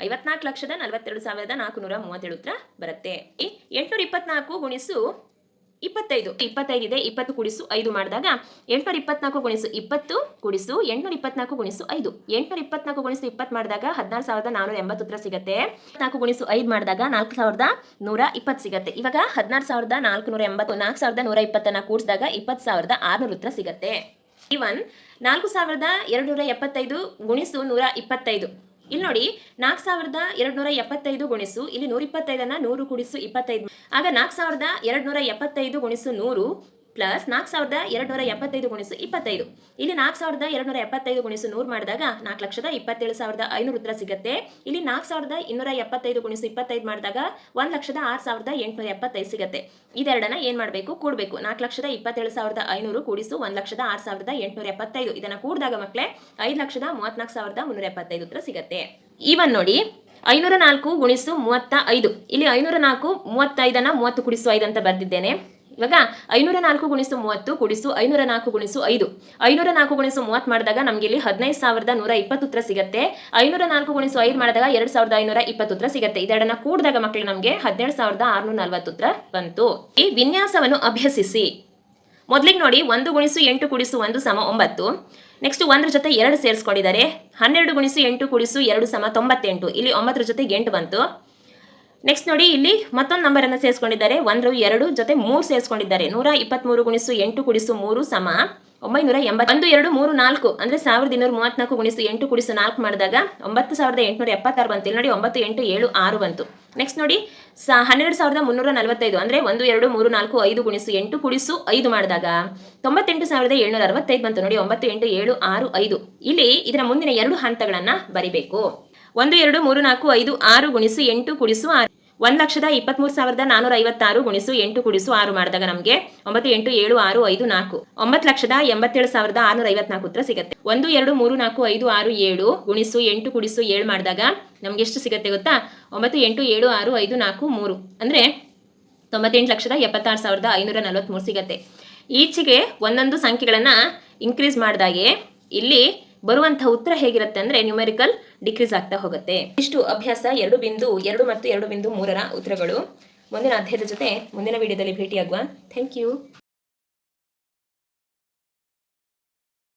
ಐವತ್ನಾಲ್ಕು ಲಕ್ಷದ ನಲವತ್ತೆರಡು ಸಾವಿರದ ನಾಲ್ಕುನೂರ ಮೂವತ್ತೇಳು ಉತ್ತರ ಬರುತ್ತೆ. ಎಂಟುನೂರ ಇಪ್ಪತ್ನಾಲ್ಕು ಗುಣಿಸು ಇಪ್ಪತ್ತೈದು. ಇಪ್ಪತ್ತೈದು ಇದೆ, ಇಪ್ಪತ್ತು ಕುಡಿಸು ಐದು ಮಾಡಿದಾಗ ಎಂಟುನೂರ ಇಪ್ಪತ್ನಾಲ್ಕು ಗುಣಿಸು ಇಪ್ಪತ್ತು ಕುಡಿಸು ಎಂಟುನೂರ ಇಪ್ಪತ್ನಾಲ್ಕು ಗುಣಿಸು ಐದು. ಎಂಟುನೂರ ಇಪ್ಪತ್ನಾಲ್ಕು ಗುಣಿಸು ಇಪ್ಪತ್ತು ಮಾಡಿದಾಗ ಹದಿನಾರು ಸಾವಿರದ ನಾನೂರ ಎಂಬತ್ತು ಉತ್ತರ ಸಿಗುತ್ತೆ. ನಾಲ್ಕು ಗುಣಿಸು ಐದು ಮಾಡಿದಾಗ ನಾಲ್ಕು ಸಾವಿರದ ನೂರ ಇಪ್ಪತ್ತು ಸಿಗುತ್ತೆ. ಇವಾಗ ಹದಿನಾರು ಸಾವಿರದ ನಾಲ್ಕುನೂರ ಎಂಬತ್ತು, ನಾಲ್ಕು ಸಾವಿರದ ನೂರ ಇಪ್ಪತ್ತನ್ನ ಕೂಡಿಸಿದಾಗ ಇಪ್ಪತ್ತು ಸಾವಿರದ ಆರುನೂರು ಉತ್ತರ ಸಿಗುತ್ತೆ. ಇವನ್ ನಾಲ್ಕು ಸಾವಿರದ ಎರಡು ನೂರ ಎಪ್ಪತ್ತೈದು ಗುಣಿಸು ನೂರ ಇಪ್ಪತ್ತೈದು. ಇಲ್ಲಿ ನೋಡಿ, ನಾಲ್ಕು ಸಾವಿರದ ಎರಡು ನೂರ ಎಪ್ಪತ್ತೈದು ಗುಣಿಸು, ಇಲ್ಲಿ ನೂರ ಇಪ್ಪತ್ತೈದನ್ನ ನೂರು ಕುಡಿಸು ಇಪ್ಪತ್ತೈದು. ಆಗ ನಾಲ್ಕು ಸಾವಿರದ ಎರಡು ನೂರ ಎಪ್ಪತ್ತೈದು ಗುಣಿಸು ನೂರು ಪ್ಲಸ್ ನಾಲ್ಕು ಸಾವಿರದ ಎರಡು ನೂರ ಎಪ್ಪತ್ತೈದು ಗುಣಿಸು ಇಪ್ಪತ್ತೈದು. ಇಲ್ಲಿ ನಾಲ್ಕು ಸಾವಿರದ ಎರಡು ನೂರ ಎಪ್ಪತ್ತೈದು ಗುಣಿಸು ನೂರು ಮಾಡಿದಾಗ ನಾಲ್ಕು ಲಕ್ಷದ ಇಪ್ಪತ್ತೇಳು ಸಾವಿರದ ಐನೂರು ಉತ್ತರ ಸಿಗುತ್ತೆ ಇಲ್ಲಿ ನಾಲ್ಕು ಸಾವಿರದ ಇನ್ನೂರ ಎಪ್ಪತ್ತೈದು ಗುಣಿಸು ಇಪ್ಪತ್ತೈದು ಮಾಡಿದಾಗ ಒಂದು ಲಕ್ಷದ ಆರು ಸಾವಿರದ ಎಂಟುನೂರ ಎಪ್ಪತ್ತೈದು ಸಿಗುತ್ತೆ. ಇದೆರಡನ್ನ ಏನು ಮಾಡಬೇಕು? ಕೂಡಬೇಕು. ನಾಲ್ಕು ಲಕ್ಷದ ಇಪ್ಪತ್ತೇಳು ಸಾವಿರದ ಐನೂರು ಕೂಡಿಸು ಒಂದು ಲಕ್ಷದ ಆರು ಸಾವಿರದ ಎಂಟುನೂರ ಎಪ್ಪತ್ತೈದು. ಇದನ್ನು ಕೂಡಿದಾಗ ಮಕ್ಕಳೇ ಐದು ಲಕ್ಷದ ಮೂವತ್ನಾಲ್ಕು ಸಾವಿರದ ಮುನ್ನೂರ ಎಪ್ಪತ್ತೈದು ಉತ್ತರ ಸಿಗುತ್ತೆ. ಇವನ್ ನೋಡಿ, ಐನೂರ ನಾಲ್ಕು ಗುಣಿಸು ಮೂವತ್ತ ಐದು ಇಲ್ಲಿ ಐನೂರ ನಾಲ್ಕು, ಮೂವತ್ತೈದನ್ನ ಮೂವತ್ತು ಕುಡಿಸು ಐದು ಅಂತ ಬರೆದಿದ್ದೇನೆ. ಇವಾಗ ಐನೂರ ನಾಲ್ಕು ಗುಣಿಸು ಮೂವತ್ತು ಕುಡಿಸು ಐನೂರ ನಾಲ್ಕು ಗುಣಿಸು ಐದು. ಐನೂರ ನಾಲ್ಕು ಗುಣಿಸು ಮೂವತ್ತು ಮಾಡಿದಾಗ ನಮಗೆ ಇಲ್ಲಿ ಹದಿನೈದು ಸಾವಿರದ ನೂರ ಇಪ್ಪತ್ತು ಉತ್ತರ ಸಿಗುತ್ತೆ. ಐನೂರ ನಾಲ್ಕು ಗುಣಿಸು ಐದು ಮಾಡಿದಾಗ ಎರಡು ಸಾವಿರದ ಐನೂರ ಇಪ್ಪತ್ತು ಉತ್ತರ ಸಿಗುತ್ತೆ. ಇದೆರಡನ್ನ ಕೂಡಿದಾಗ ಮಕ್ಕಳು ನಮಗೆ ಹದಿನೇಳು ಸಾವಿರದ ಆರುನೂರ ನಲ್ವತ್ತು ಉತ್ತರ ಬಂತು. ಈ ವಿನ್ಯಾಸವನ್ನು ಅಭ್ಯಸಿಸಿ. ಮೊದಲಿಗೆ ನೋಡಿ ಒಂದು ಗುಣಿಸು ಎಂಟು ಕುಡಿಸು ಒಂದು ಸಮ ಒಂಬತ್ತು. ನೆಕ್ಸ್ಟ್ ಒಂದ್ರ ಜೊತೆ ಎರಡು ಸೇರಿಸ್ಕೊಂಡಿದ್ದಾರೆ. ಹನ್ನೆರಡು ಗುಣಿಸು ಎಂಟು ಕುಡಿಸು ಎರಡು ಸಮ ತೊಂಬತ್ತೆಂಟು. ಇಲ್ಲಿ ಒಂಬತ್ತರ ಜೊತೆಗೆ ಎಂಟು ಬಂತು. ನೆಕ್ಸ್ಟ್ ನೋಡಿ, ಇಲ್ಲಿ ಮತ್ತೊಂದು ನಂಬರನ್ನು ಸೇರಿಸ್ಕೊಂಡಿದ್ದಾರೆ. ಒಂದು, ಎರಡು ಜೊತೆ ಮೂರು ಸೇರಿಸ್ಕೊಂಡಿದ್ದಾರೆ. ನೂರ ಇಪ್ಪತ್ತ್ಮೂರು ಗುಣಿಸು ಎಂಟು ಕುಡಿಸು ಮೂರು ಸಮ ಒಂಬೈನೂರ ಎಂಬತ್ತು ಒಂದು, ಎರಡು, ಮೂರು, ನಾಲ್ಕು ಅಂದರೆ ಸಾವಿರದ ಇನ್ನೂರ ಮೂವತ್ತ್ನಾಲ್ಕು ಗುಣಿಸು ಎಂಟು ಕುಡಿಸು ನಾಲ್ಕು ಮಾಡಿದಾಗ ಒಂಬತ್ತು ಸಾವಿರದ ಎಂಟುನೂರ ಎಪ್ಪತ್ತಾರು ಬಂತು. ಇಲ್ಲಿ ನೋಡಿ ಒಂಬತ್ತು, ಎಂಟು, ಏಳು, ಆರು ಬಂತು. ನೆಕ್ಸ್ಟ್ ನೋಡಿ, ಸ ಹನ್ನೆರಡು ಸಾವಿರದ ಮುನ್ನೂರ ನಲವತ್ತೈದು ಅಂದರೆ ಒಂದು, ಎರಡು, ಮೂರು, ನಾಲ್ಕು, ಐದು ಗುಣಿಸು ಎಂಟು ಕುಡಿಸು ಐದು ಮಾಡಿದಾಗ ತೊಂಬತ್ತೆಂಟು ಸಾವಿರದ ಏಳ್ನೂರ ಅರವತ್ತೈದು ಬಂತು. ನೋಡಿ, ಒಂಬತ್ತು, ಎಂಟು, ಏಳು, ಆರು, ಐದು. ಇಲ್ಲಿ ಇದರ ಮುಂದಿನ ಎರಡು ಹಂತಗಳನ್ನು ಬರಿಬೇಕು. ಒಂದು, ಎರಡು, ಮೂರು, ನಾಲ್ಕು, ಐದು, ಆರು ಗುಣಿಸು ಎಂಟು ಕುಡಿಸು ಆರು. ಒಂದು ಲಕ್ಷದ ಇಪ್ಪತ್ತ್ಮೂರು ಸಾವಿರದ ನಾನೂರ ಐವತ್ತಾರು ಗುಣಿಸು ಎಂಟು ಕುಡಿಸು ಆರು ಮಾಡಿದಾಗ ನಮಗೆ ಒಂಬತ್ತು, ಎಂಟು, ಏಳು, ಆರು, ಐದು, ನಾಲ್ಕು. ಒಂಬತ್ತು ಲಕ್ಷದ ಎಂಬತ್ತೇಳು ಸಾವಿರದ ಆರುನೂರ ಐವತ್ನಾಲ್ಕು ಉತ್ತರ ಸಿಗುತ್ತೆ. ಒಂದು, ಎರಡು, ಮೂರು, ನಾಲ್ಕು, ಐದು, ಆರು, ಏಳು ಗುಣಿಸು ಎಂಟು ಕುಡಿಸು ಏಳು ಮಾಡಿದಾಗ ನಮ್ಗೆ ಎಷ್ಟು ಸಿಗುತ್ತೆ ಗೊತ್ತಾ? ಒಂಬತ್ತು, ಎಂಟು, ಏಳು, ಆರು, ಐದು, ನಾಲ್ಕು, ಮೂರು. ಅಂದರೆ ತೊಂಬತ್ತೆಂಟು ಲಕ್ಷದ ಎಪ್ಪತ್ತಾರು ಸಾವಿರದ ಐನೂರ ನಲವತ್ತ್ಮೂರು ಸಿಗುತ್ತೆ. ಈಚೆಗೆ ಒಂದೊಂದು ಸಂಖ್ಯೆಗಳನ್ನು ಇನ್ಕ್ರೀಸ್ ಮಾಡಿದಾಗೆ ಇಲ್ಲಿ ಬರುವಂಥ ಉತ್ತರ ಹೇಗಿರುತ್ತೆ ಅಂದ್ರೆ ನ್ಯೂಮೆರಿಕಲ್ ಡಿಕ್ರೀಸ್ ಆಗ್ತಾ ಹೋಗುತ್ತೆ. ಇಷ್ಟು ಅಭ್ಯಾಸ ಎರಡು ಬಿಂದು ಎರಡು ಮತ್ತು ಎರಡು ಬಿಂದು ಮೂರರ ಉತ್ತರಗಳು. ಮುಂದಿನ ಅಧ್ಯಾಯದ ಜೊತೆ ಮುಂದಿನ ವಿಡಿಯೋದಲ್ಲಿ ಭೇಟಿಯಾಗುವ. Thank you